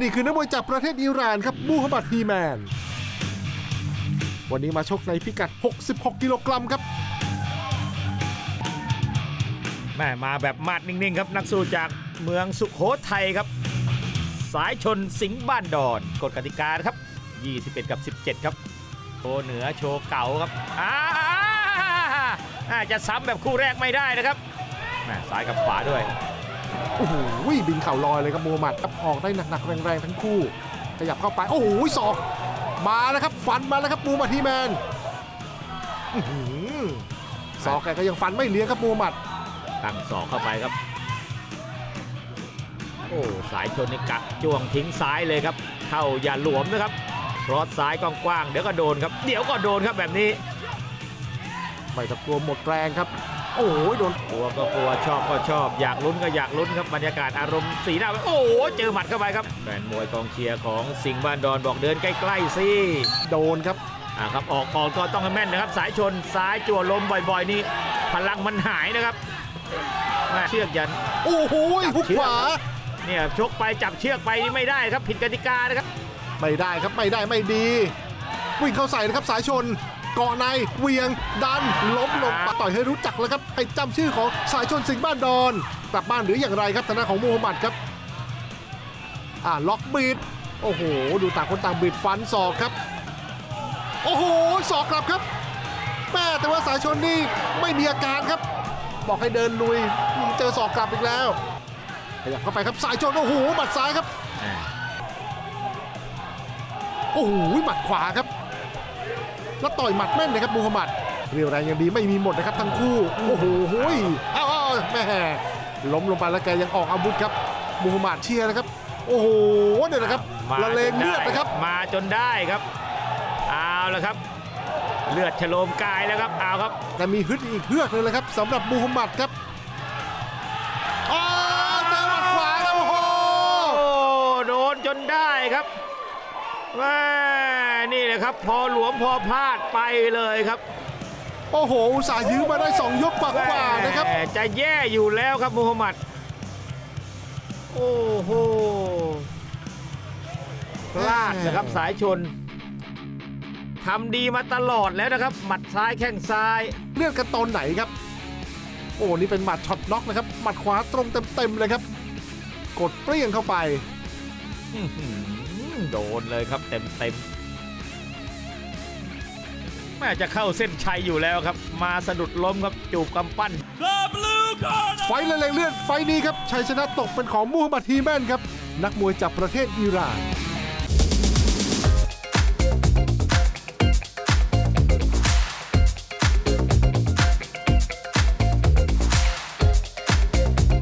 นี่คือนักมวยจากประเทศอิหร่านครับมูฮัมหมัดฮีแมน วันนี้มาชกในพิกัด 66 กิโลกรัมครับแม่มาแบบมาดนิ่ง ๆ ครับ นักสู้จากเมืองสุขโขทัยครับ สายชนสิงห์บ้านดอนกฎกติกาครับ 21 กับ 17 ครับโชว์เหนือโชว์เก่าครับอ่าอาจะซ้ำแบบคู่แรกไม่ได้นะครับแม่ซ้ายกับขวาด้วย โอ้โหบินเข่าลอยเลยครับมูฮัมหมัดครับออกได้หนักๆแรงๆทั้งคู่ ขยับเข้าไป โอ้โหศอก มาแล้วครับ ฟันมาแล้วครับมูฮัมหมัดฮีแมนอื้อหือศอกแกก็ยังฟันไม่เลี้ยงครับมูฮัมหมัดตั้งศอกเข้าไปครับ โอ้สายชนนี่กักจ้วงทิ้งซ้ายเลยครับ เข้าอย่าหลวมนะครับรอดซ้ายกว้างๆเดี๋ยวก็โดนครับ เดี๋ยวก็โดนครับแบบนี้ ไม่ต้องกลัวหมดแรงครับ โอ้โหโดนกลัวก็กลัวชอบก็ชอบ อยากลุ้นก็อยากลุ้นครับบรรยากาศอารมณ์สีหน้าโอ้โหเจอหมัดเข้าไปครับแฟนมวยกองเชียร์ของสิงห์บ้านดอนบอกเดินใกล้ๆสิโดนครับอ่าครับออกออกก็ต้องให้แม่นนะครับ สายชนซ้ายจั่วลมบ่อยๆนี่พลังมันหายนะครับแม่เชือกยันโอ้โหหุกขวาเนี่ยชกไปจับเชือกไปนี่ไม่ได้ครับผิดกติกานะครับ ไม่ได้ครับไม่ได้ไม่ดี วิ่งเข้าใส่นะครับสายชน เกาะในเวียงดันล้มลงต่อยให้รู้จักแล้วครับให้จำชื่อของสายชนสิงห์บ้านดอนกลับบ้านหรืออย่างไรครับทางด้านของมูฮัมหมัดครับอ่าล็อกบีดโอ้โห ดูต่างคนต่างบีดฟันศอกครับ โอ้โหศอกกลับครับแม่แต่ว่าสายชนนี่ไม่มีอาการครับ บอกให้เดินลุยเจอศอกกลับอีกแล้วขยับเข้าไปครับสายชนโอ้โหหมัดซ้ายครับโอ้โหหมัดขวาครับ แล้วต่อยหมัดแม่นเลยครับมูฮัมหมัดเรียวแรงยังดีไม่มีหมดนะครับทั้งคู่โอ้โหหุยอ้าวอ้าวแม่ล้มลงไปแล้วแกยังออกอาวุธครับมูฮัมหมัดเชียร์นะครับ โอ้โหเนี่ยนะครับมาละเลงเลือดนะครับ มาจนได้ครับเอาละครับ เลือดฉโลมกายแล้วครับเอาครับแต่มีฮึดอีกเฮือกเลยนะครับสำหรับมูฮัมหมัดครับอ้าวเจอหมัดขวาครับโอ้โหโอ้โดนจนได้ครับแม่ นี่แหละครับ พอหลวมพอพลาดไปเลยครับ โอ้โห อุตส่าห์ยื้อมาได้สองยกกว่าๆนะครับแม่จะแย่อยู่แล้วครับมูฮัมหมัด โอ้โหพลาดนะครับสายชนทำดีมาตลอดแล้วนะครับ หมัดซ้ายแข้งซ้าย เลือดกันตอนไหนครับ โอ้นี่เป็นหมัดช็อตน็อกนะครับ หมัดขวาตรงเต็มๆเลยครับ กดเปรี้ยงเข้าไปอื้อหือโดนเลยครับเต็มเต็มๆ แม่จะเข้าเส้นชัยอยู่แล้วครับ มาสะดุดล้มครับจูบกำปั้น ไฟท์ละเลงเลือดไฟท์นี้ครับชัยชนะตกเป็นของมูฮัมหมัดฮีแมนครับ นักมวยจากประเทศอิหร่าน